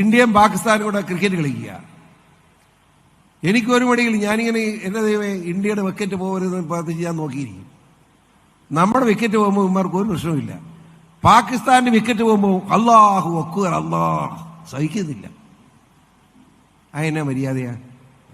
ഇന്ത്യയും പാകിസ്ഥാനും കൂടെ ക്രിക്കറ്റ് കളിക്കുക. എനിക്കൊരു മടിയിൽ ഞാനിങ്ങനെ എന്റെ ദൈവമേ ഇന്ത്യയുടെ വിക്കറ്റ് പോകരുതെന്ന് പ്രാർത്ഥിച്ച് ഞാൻ നോക്കിയിരിക്കും. നമ്മുടെ വിക്കറ്റ് പോകുമ്പോൾ ഇമാർക്ക് ഒരു പ്രശ്നവുമില്ല. പാകിസ്ഥാന്റെ വിക്കറ്റ് പോകുമ്പോൾ അള്ളാഹു അക്ബർ അള്ളാഹ് സഹിക്കുന്നില്ല. അതെന്നാ മര്യാദയാ?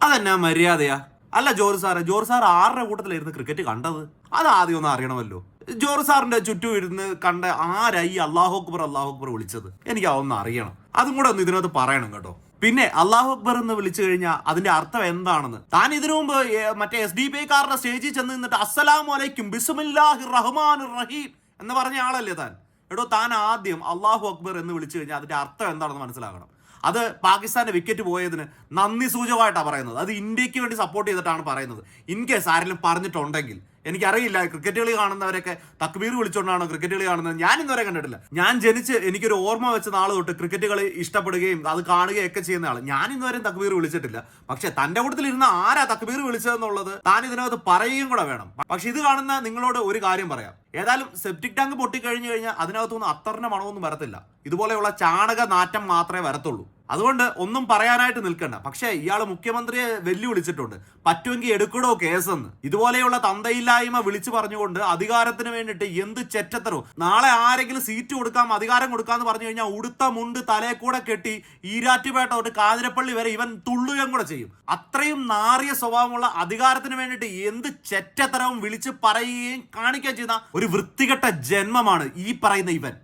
അതെന്നാ മര്യാദയാ? അല്ല ജോർജ് സാറ് ജോർജ് സാർ ആരുടെ കൂട്ടത്തിലായിരുന്നു ക്രിക്കറ്റ് കണ്ടത്? അത് ആദ്യം ഒന്ന് അറിയണമല്ലോ. ജോർജ് സാറിന്റെ ചുറ്റും ഇരുന്ന് കണ്ട ആരായി അള്ളാഹു അക്ബർ അള്ളാഹു അക്ബർ വിളിച്ചത്? എനിക്ക് അതൊന്ന് അറിയണം. അതും കൂടെ ഒന്ന് ഇതിനകത്ത് പറയണം കേട്ടോ. പിന്നെ അള്ളാഹു അക്ബർ എന്ന് വിളിച്ചു കഴിഞ്ഞാൽ അതിന്റെ അർത്ഥം എന്താണെന്ന്. താൻ ഇതിനു മുമ്പ് മറ്റേ എസ് ഡി പി ഐക്കാരുടെ സ്റ്റേജിൽ ചെന്ന് നിന്നിട്ട് അസ്സലാമു അലൈക്കും ബിസ്മില്ലാഹി റഹ്മാൻ റഹീം എന്ന് പറഞ്ഞ ആളല്ലേ താൻ? എടോ താൻ ആദ്യം അള്ളാഹു അക്ബർ എന്ന് വിളിച്ചു കഴിഞ്ഞാൽ അതിന്റെ അർത്ഥം എന്താണെന്ന് മനസ്സിലാക്കണം. അത് പാകിസ്ഥാന്റെ വിക്കറ്റ് പോയതിന് നന്ദി സൂചകമായിട്ടാണ് പറയുന്നത്. അത് ഇന്ത്യയ്ക്ക് വേണ്ടി സപ്പോർട്ട് ചെയ്തിട്ടാണ് പറയുന്നത്. ഇൻ കേസ് ആരെങ്കിലും പറഞ്ഞിട്ടുണ്ടെങ്കിൽ എനിക്കറിയില്ല. ക്രിക്കറ്റ് കളി കാണുന്നവരൊക്കെ തക്ബീർ വിളിച്ചുകൊണ്ടാണോ ക്രിക്കറ്റ് കളി കാണുന്നത്? ഞാൻ ഇന്നുവരെ കണ്ടിട്ടില്ല. ഞാൻ ജനിച്ച് എനിക്കൊരു ഓർമ്മ വെച്ച നാൾ തൊട്ട് ക്രിക്കറ്റ് കളി ഇഷ്ടപ്പെടുകയും അത് കാണുകയൊക്കെ ചെയ്യുന്ന ആൾ ഞാൻ ഇന്നുവരെ തക്ബീർ വിളിച്ചിട്ടില്ല. പക്ഷെ തന്റെ കൂട്ടത്തിൽ ഇരുന്ന ആരാ തക്ബീർ വിളിച്ചതെന്നുള്ളത് താൻ ഇതിനകത്ത് പറയുകയും കൂടെ വേണം. പക്ഷെ ഇത് കാണുന്ന നിങ്ങളോട് ഒരു കാര്യം പറയാം. ഏതായാലും സെപ്റ്റിക് ടാങ്ക് പൊട്ടിക്കഴിഞ്ഞു കഴിഞ്ഞാൽ അതിനകത്തുനിന്ന് അത്തറിന്റെ മണമൊന്നും വരത്തില്ല. ഇതുപോലെയുള്ള ചാണക നാറ്റം മാത്രമേ വരത്തുള്ളൂ. അതുകൊണ്ട് ഒന്നും പറയാനായിട്ട് നിൽക്കണ്ട. പക്ഷേ ഇയാൾ മുഖ്യമന്ത്രിയെ വെല്ലുവിളിച്ചിട്ടുണ്ട്. പറ്റുമെങ്കിൽ എടുക്കണോ കേസെന്ന്. ഇതുപോലെയുള്ള തന്തയില്ലായ്മ വിളിച്ചു പറഞ്ഞുകൊണ്ട് അധികാരത്തിന് വേണ്ടിയിട്ട് എന്ത് ചെറ്റത്തരോ നാളെ ആരെങ്കിലും സീറ്റ് കൊടുക്കാം അധികാരം കൊടുക്കാന്ന് പറഞ്ഞു കഴിഞ്ഞാൽ ഉടുത്ത മുണ്ട് തലേ കൂടെ കെട്ടി ഈരാറ്റുപേട്ട തൊട്ട് കാതിരപ്പള്ളി വരെ ഇവൻ തുള്ളുകയും കൂടെ ചെയ്യും. അത്രയും നാറിയ സ്വഭാവമുള്ള അധികാരത്തിന് വേണ്ടിയിട്ട് എന്ത് ചെറ്റത്തരവും വിളിച്ച് പറയുകയും കാണിക്കുകയും ചെയ്യുന്ന ഒരു വൃത്തികെട്ട ജന്മമാണ് ഈ പറയുന്ന ഇവൻ.